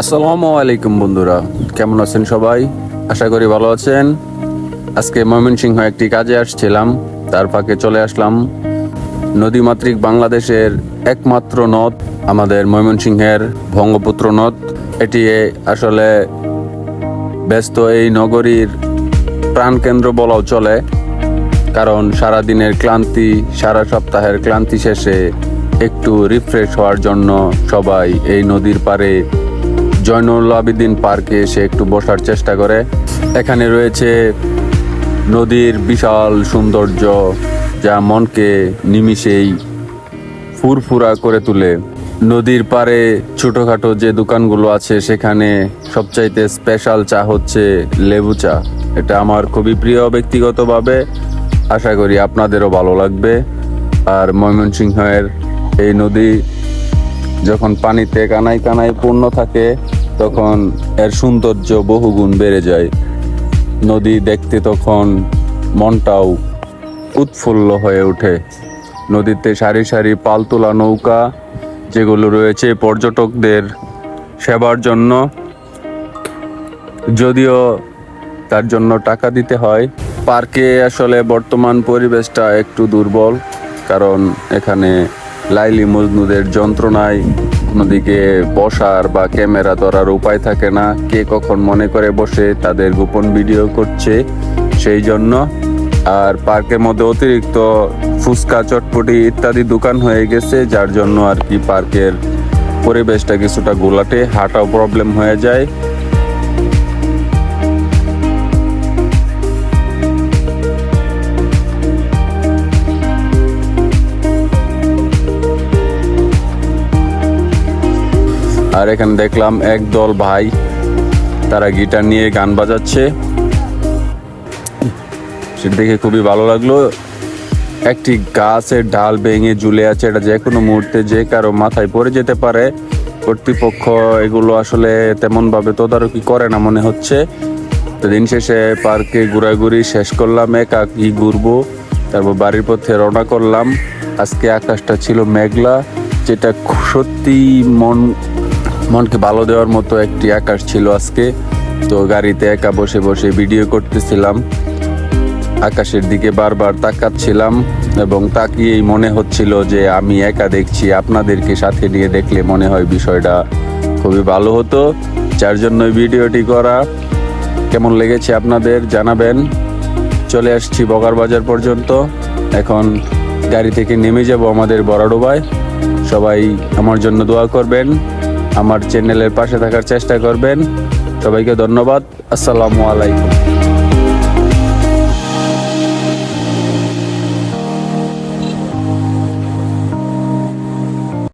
আসসালামু আলাইকুম বন্ধুরা, কেমন আছেন সবাই? আশা করি ভালো আছেন। আজকে ময়মনসিংহ একটি কাজে আসছিলাম, তার ফাঁকে চলে আসলাম। নদীমাতৃক বাংলাদেশের একমাত্র নদ, আমাদের ময়মনসিংহের ভঙ্গপুত্র নদ। এটি আসলে ব্যস্ত এই নগরীর প্রাণকেন্দ্র বলাও চলে, কারণ সারা দিনের ক্লান্তি, সারা সপ্তাহের ক্লান্তি শেষে একটু রিফ্রেশ হওয়ার জন্য সবাই এই নদীর পাড়ে জয়নুল আবিদিন পার্কে এসে একটু বসার চেষ্টা করে। এখানে রয়েছে নদীর বিশাল সৌন্দর্য, যা মনকে নিমিষেই ফুরফুরা করে তুলে। নদীর পাড়ে ছোটখাটো যে দোকানগুলো আছে, সেখানে সবচাইতে স্পেশাল চা হচ্ছে লেবু চা। এটা আমার খুবই প্রিয় ব্যক্তিগতভাবে। আশা করি আপনাদেরও ভালো লাগবে। আর ময়মনসিংহের এই নদী যখন পানিতে কানাই কানাই পূর্ণ থাকে তখন এর সৌন্দর্য বহুগুণ বেড়ে যায়। নদী দেখতে তখন মনটাও উৎফুল্ল হয়ে ওঠে। নদীতে সারি সারি পালতোলা নৌকা, যেগুলো রয়েছে পর্যটকদের সেবার জন্য, যদিও তার জন্য টাকা দিতে হয়। পার্কে আসলে বর্তমান পরিবেশটা একটু দুর্বল, কারণ এখানে লাইলি মজনুদের যন্ত্রণায় নদীকে বসার বা ক্যামেরা ধরার উপায় থাকে না। কে কখন মনে করে বসে তাদের গোপন ভিডিও করছে সেই জন্য। আর পার্কের মধ্যে অতিরিক্ত ফুচকা, চটপটি ইত্যাদি দোকান হয়ে গেছে, যার জন্য আর কি পার্কের পরিবেশটা কিছুটা গোলাটে, হাঁটাও প্রবলেম হয়ে যায়। আর এখানে দেখলাম এক দল ভাই, তারা গিটার নিয়ে গান বাজাচ্ছে। সেটা দেখে খুবই ভালো লাগল। একটি গাছের ডাল ভেঙে ঝুলে আছে, এটা যে কোনো মুহূর্তে যে কারও মাথায় পড়ে যেতে পারে। কর্তৃপক্ষ এগুলো আসলে তেমন ভাবে তদারকি করে না মনে হচ্ছে। তো দিন শেষে পার্কে ঘোরাঘুরি শেষ করলাম একা কি ঘুরবো। তারপর বাড়ির পথে রওনা করলাম। আজকে আকাশটা ছিল মেঘলা, যেটা সত্যি মন মনকে ভালো দেওয়ার মতো একটি আকাশ ছিল আজকে। তো গাড়িতে একা বসে বসে ভিডিও করতেছিলাম। আকাশের দিকে বারবার তাকাচ্ছিলাম এবং তাকিয়েই মনে হচ্ছিল যে আমি একা দেখছি, আপনাদেরকে সাথে নিয়ে দেখলে মনে হয় বিষয়টা খুবই ভালো হতো। যার জন্য ভিডিওটি করা। কেমন লেগেছে আপনাদের জানাবেন। চলে আসছি বগার বাজার পর্যন্ত। এখন গাড়ি থেকে নেমে যাব আমাদের বড়াডোবায়। সবাই আমার জন্য দোয়া করবেন। আমার চ্যানেলের পাশে থাকার চেষ্টা করবেন। সবাইকে ধন্যবাদ। আসসালামু আলাইকুম।